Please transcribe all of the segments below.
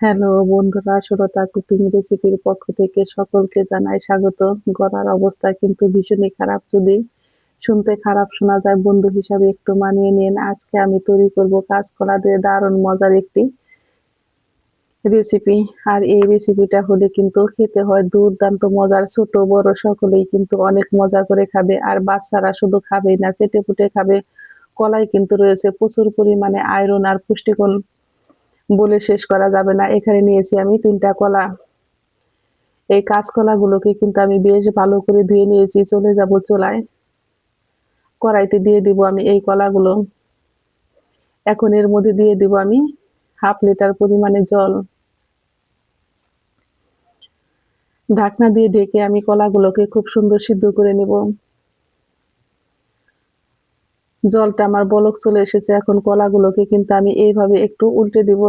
Hello বন্ধুরা সুরতা cooking রেসিপির পক্ষ থেকে সকলকে জানাই স্বাগত। গলার অবস্থা কিন্তু ভীষণই খারাপ। যদি শুনতে খারাপ শোনা যায়, বন্ধু হিসাবে একটু মানিয়ে নিন। আজকে আমি তৈরি করব কাঁচকলা দিয়ে দারুণ মজার একটি রেসিপি আর এই রেসিপিটা হলে কিন্তু খেতে হয় দুর্দান্ত মজার। ছোট, বড় সকলেই কিন্তু অনেক মজা করে খাবে। আর বাচ্চারা শুধু খাবেই না চেটে পুটে খাবে। কলাই কিন্তু রয়েছে প্রচুর পরিমাণে। আয়রন আর পুষ্টিগুণ বলে শেষ করা যাবে না। এখানে নিয়েছি আমি তিনটা কলা। এই কাঁচকলাগুলোকে কিন্তু আমি বেশ ভালো করে ধুয়ে নিয়েছি। চলে যাব চোলায়। কড়াইতে দিয়ে দিব আমি এই কলাগুলো। এখন এর মধ্যে দিয়ে দিব আমি হাফ লিটার পরিমাণে জল। ঢাকনা দিয়ে ঢেকে আমি কলাগুলোকে খুব সুন্দর সিদ্ধ করে নেব। জলটা আমার বলক চলে এসেছে, এখন কলাগুলোকে কিন্তু আমি এইভাবে একটু উল্টে দিব।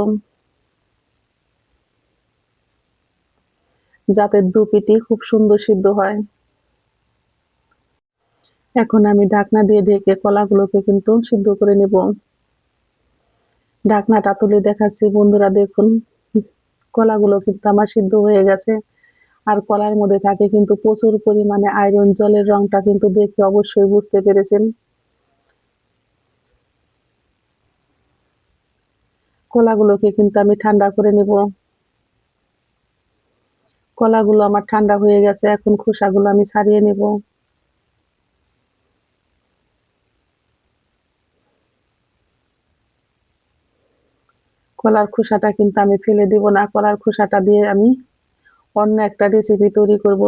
যাতে দুপিটি খুব সুন্দর সিদ্ধ হয়। এখন আমি ঢাকনা দিয়ে ঢেকে কলাগুলোকে কিন্তু সিদ্ধ করে নেব। ঢাকনাটা তুলে দেখাচ্ছি, বন্ধুরা দেখুন। কলাগুলো কিন্তু আমার সিদ্ধ হয়ে গেছে। আর কলার মধ্যে থাকে কিন্তু প্রচুর পরিমাণে আয়রন, জলের রংটা কিন্তু দেখে অবশ্যই বুঝতে পেরেছেন। কলাগুলোকে কিন্তু আমি ঠান্ডা করে নেব। কলাগুলো আমার ঠান্ডা হয়ে গেছে, এখন খোসাগুলো আমি ছাড়িয়ে নেব। কলার খোসাটা কিন্তু আমি ফেলে দিব না, কলার খোসাটা দিয়ে আমি অন্য একটা রেসিপি তৈরি করব।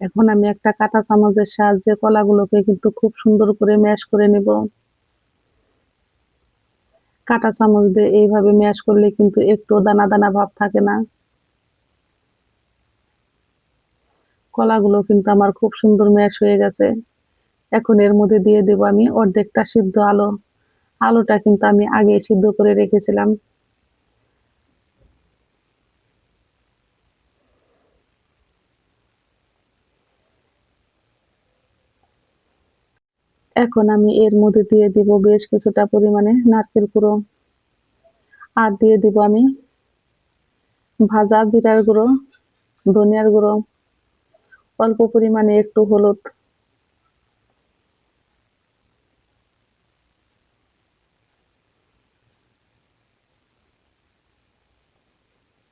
এখন আমি একটা কাঁটা চামচের সাহায্যে কলাগুলোকে কিন্তু খুব সুন্দর করে ম্যাশ করে নেব। কাঁটা চামচ দিয়ে এইভাবে ম্যাশ করলে কিন্তু একটু দানা দানা ভাব থাকে না। কলাগুলো কিন্তু আমার খুব সুন্দর ম্যাশ হয়ে গেছে। এখন এর মধ্যে দিয়ে দেব আমি অর্ধেকটা সিদ্ধ আলো। আলুটা কিন্তু আমি আগে সিদ্ধ করে রেখেছিলাম। এখন আমি এর মধ্যে দিয়ে দিব বেশ কিছুটা পরিমাণে নারকেল কুড়ো। আর দিয়ে দিব আমি ভাজা জিরার গুঁড়ো, ধনিয়ার গুঁড়ো, অল্প পরিমাণে একটু হলুদ।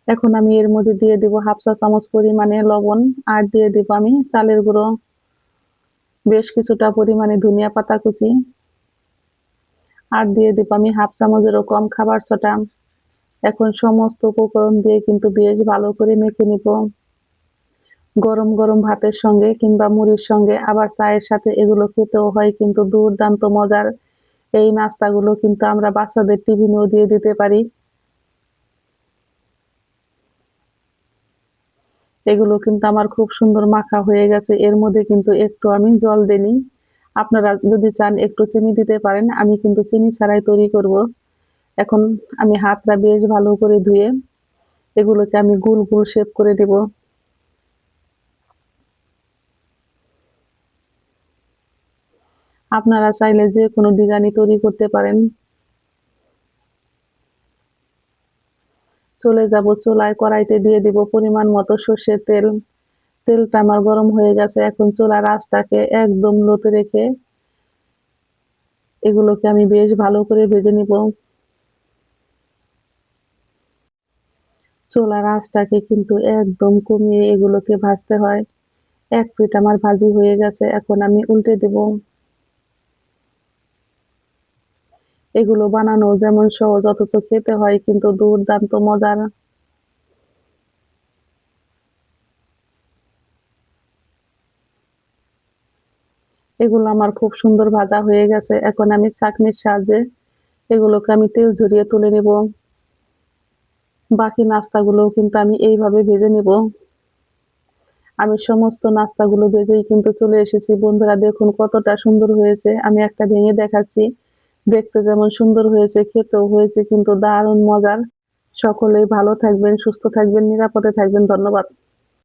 এখন আমি এর মধ্যে দিয়ে দিব হাফ চা চামচ পরিমাণে লবণ। আর দিয়ে দিব আমি চালের গুঁড়ো। বেশ কিছুটা পরিমাণে ধনিয়া পাতা কুচি আর দিয়ে দিব আমি হাফ চামচেরও কম খাবার ছটা এখন সমস্ত উপকরণ দিয়ে কিন্তু বেশ ভালো করে মেখে নিব। গরম গরম ভাতের সঙ্গে কিংবা মুড়ির সঙ্গে আবার চায়ের সাথে এগুলো খেতেও হয় কিন্তু দুর্দান্ত মজার। এই নাস্তাগুলো কিন্তু আমরা বাচ্চাদের টিফিনেও দিয়ে দিতে পারি। এগুলো কিন্তু আমার খুব সুন্দর মাখা হয়ে গেছে। এর মধ্যে কিন্তু একটু আমি জল দিইনি আপনারা যদি চান একটু চিনি দিতে পারেন, আমি কিন্তু চিনি ছাড়াই তৈরি করব। এখন আমি হাতটা বেশ ভালো করে ধুয়ে এগুলোকে আমি গুল গুল শেপ করে দেব আপনারা চাইলে যে কোনো ডিজাইনই তৈরি করতে পারেন। চলে যাব, চুলায় কড়াইতে দিয়ে দিব পরিমাণ মতো সর্ষের তেল। তেলটা আমার গরম হয়ে গেছে, এখন চুলার আঁচটাকে একদম লোতে রেখে এগুলোকে আমি বেশ ভালো করে ভেজে নিব। চুলার আঁচটাকে কিন্তু একদম কমিয়ে এগুলোকে ভাজতে হয়। এক পিঠ আমার ভাজি হয়ে গেছে, এখন আমি উল্টে দেবো। এগুলো বানানো যেমন সহজ, অথচ খেতে হয় কিন্তু দুর্দান্ত মজার। এগুলো আমার খুব সুন্দর ভাজা হয়ে গেছে। এখন আমি চাকনির সাহায্যে এগুলোকে আমি তেল ঝরিয়ে তুলে নেব। বাকি নাস্তাগুলো কিন্তু আমি এইভাবে ভেজে নেব। আমি সমস্ত নাস্তাগুলো ভেজেই কিন্তু চলে এসেছি। বন্ধুরা, দেখুন কতটা সুন্দর হয়েছে। আমি একটা ভেঙে দেখাচ্ছি। দেখতে যেমন সুন্দর হয়েছে, খেতেও হয়েছে, কিন্তু দারুণ মজার। সকলেই ভালো থাকবেন, সুস্থ থাকবেন, নিরাপদে থাকবেন। ধন্যবাদ।